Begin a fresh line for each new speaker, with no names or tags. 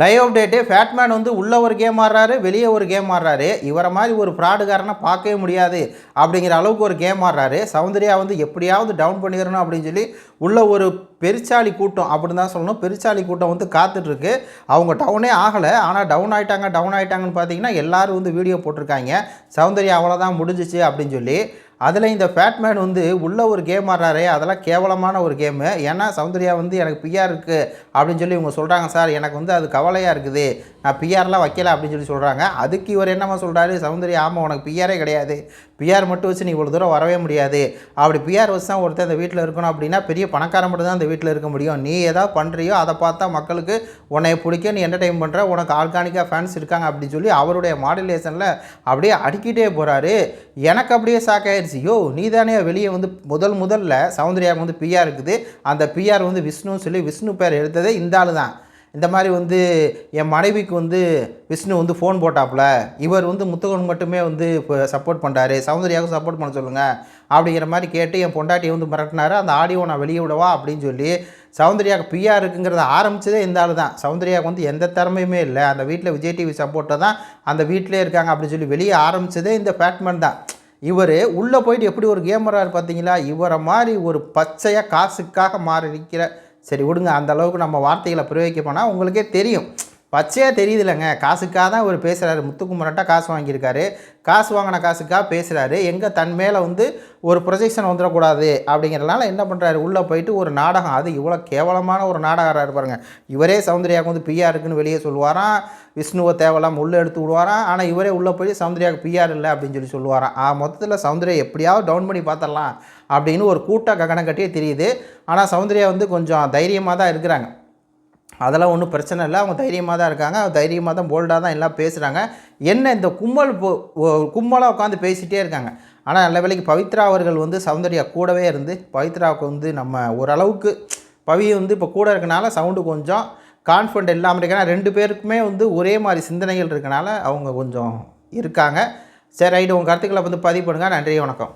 Live update fatman வந்து உள்ள ஒரு கேம் ஆடுறாரு வெளியே ஒரு கேம் ஆடுறாரு. இவரை மாதிரி ஒரு ஃப்ராடுகாரனை பார்க்கவே முடியாது அப்படிங்கிற அளவுக்கு ஒரு கேம் ஆடுறாரு. சௌந்தர்யா வந்து எப்படியாவது டவுன் பண்ணிடணும் அப்படின்னு சொல்லி உள்ள ஒரு பெருச்சாளி கூட்டம் அப்படின்னு தான் சொல்லணும். பெருச்சாளி கூட்டம் வந்து காத்துட்ருக்கு. அவங்க டவுனே ஆகலை. ஆனால் டவுன் ஆகிட்டாங்க டவுன் ஆயிட்டாங்கன்னு பார்த்தீங்கன்னா எல்லோரும் வந்து வீடியோ போட்டிருக்காங்க. சௌந்தர்யா அவ்வளோதான் முடிஞ்சிச்சு அப்படின்னு சொல்லி அதில் இந்த ஃபேட்மேன் வந்து உள்ள ஒரு கேம் ஆடுறாரு அதெல்லாம் கேவலமான ஒரு கேமு ஏன்னா சௌந்தர்யா வந்து எனக்கு பிஆர் இருக்குது அப்படின்னு சொல்லி இவங்க சொல்கிறாங்க சார் எனக்கு வந்து அது கவலையாக இருக்குது. நான் பிஆர்லாம் வைக்கல அப்படின்னு சொல்லி சொல்கிறாங்க அதுக்கு இவர் என்னம்மா சொல்கிறாரு சௌந்தரி ஆமாம் உனக்கு பிஆரே கிடையாது. பிஆர் மட்டும் வச்சு நீ இவ்வளோ தூரம் வரவே முடியாது. அப்படி பிஆர் வச்சு தான் ஒருத்தர் அந்த வீட்டில் இருக்கணும் அப்படின்னா பெரிய பணக்காரன் மட்டும் தான் இந்த வீட்டில் இருக்க முடியும். நீ ஏதாவது பண்ணுறியோ அதை பார்த்தா மக்களுக்கு உன்னை பிடிக்கும் நீ என்டர்டைன் பண்ணுற உனக்கு ஆர்கானிக்காக ஃபேன்ஸ் இருக்காங்க அப்படின்னு சொல்லி அவருடைய மாடுலேஷனில் அப்படியே அடிக்கிட்டே போகிறாரு எனக்கு அப்படியே ஷாக் ஆயிடுச்சு யோ நீ தானே வெளியே வந்து முதல் முதல்ல சௌந்தர்யாவுக்கு வந்து பிஆர் இருக்குது. அந்த பிஆர் வந்து விஷ்ணுன்னு சொல்லி விஷ்ணு பேர் எடுத்ததே இந்த ஆள் தான் இந்த மாதிரி வந்து என் மனைவிக்கு வந்து விஷ்ணு வந்து ஃபோன் போட்டாப்புல. இவர் வந்து முத்துகன் மட்டுமே வந்து இப்போ சப்போர்ட் பண்ணுறாரு சௌந்தர்யாவுக்கு சப்போர்ட் பண்ண சொல்லுங்கள் அப்படிங்கிற மாதிரி கேட்டு என் பொண்டாட்டியை வந்து மிரட்டினாரு. அந்த ஆடியோ நான் வெளியே விடவா அப்படின்னு சொல்லி சௌந்தர்யாவுக்கு பிஆர் இருக்குங்கிறத ஆரம்பிச்சதே இந்த ஆள் தான். சௌந்தர்யாவுக்கு வந்து எந்த திறமையுமே இல்லை. அந்த வீட்டில் விஜய் டிவி சப்போர்ட்டை தான் அந்த வீட்டிலே இருக்காங்க அப்படின்னு சொல்லி வெளியே ஆரம்பித்ததே இந்த ஃபேட்மேன் தான். இவர் உள்ளே போயிட்டு எப்படி ஒரு கேமராரு பார்த்தீங்களா இவரை மாதிரி ஒரு பச்சையாக காசுக்காக மாறி நிற்கிற சரி விடுங்க. அந்த அளவுக்கு நம்ம வார்த்தைகளை பிரயோகிக்க போனால் உங்களுக்கே தெரியும். பச்சையாக தெரியுதுலங்க. காசுக்காக தான் இவர் பேசுகிறாரு முத்துக்குமரட்டாக காசு வாங்கியிருக்காரு. காசு வாங்கின காசுக்காக பேசுகிறாரு எங்கே தன் மேலே வந்து ஒரு ப்ரொஜெக்ஷன் வந்துடக்கூடாது அப்படிங்கிறனால என்ன பண்ணுறாரு உள்ளே போயிட்டு ஒரு நாடகம். அது இவ்வளோ கேவலமான ஒரு நாடகராக இருப்பாருங்க. இவரே சௌந்தர்யாவுக்கு வந்து பிஆர் இருக்குன்னு வெளியே சொல்லுவாராம். விஷ்ணுவை தேவலாம் உள்ளே எடுத்து விடுவாராம். ஆனால் இவரே உள்ளே போய் சௌந்தர்யாவுக்கு பிஆர் இல்லை அப்படின்னு சொல்லி சொல்லுவாராம். ஆ மொத்தத்தில் சௌந்தர்யா எப்படியாவது டவுன் பண்ணி பார்த்துடலாம் அப்படின்னு ஒரு கூட்ட ககனம் கட்டியே தெரியுது. ஆனால் சௌந்தர்யா வந்து கொஞ்சம் தைரியமாக தான் இருக்கிறாங்க. அதெல்லாம் ஒன்றும் பிரச்சனை இல்லை. அவங்க தைரியமாக தான் இருக்காங்க. தைரியமாக தான் போல்டாக தான் எல்லாம் பேசுகிறாங்க என்ன இந்த கும்பல் கும்பலாக உட்காந்து பேசிகிட்டே இருக்காங்க. ஆனால் நல்ல வேலைக்கு பவித்ரா அவர்கள் வந்து சௌந்தர்யா கூடவே இருந்து பவித்ராவுக்கு வந்து நம்ம ஓரளவுக்கு பவி வந்து இப்போ கூட இருக்கனால சவுண்டு கொஞ்சம் கான்ஃபிடென்ட் இல்லாமல் இருக்கனா ரெண்டு பேருக்குமே வந்து ஒரே மாதிரி சிந்தனைகள் இருக்கனால அவங்க கொஞ்சம் இருக்காங்க. சரி ரைட்டு. உங்கள் கருத்துக்களை வந்து பதிவு பண்ணுங்கள் நன்றி வணக்கம்.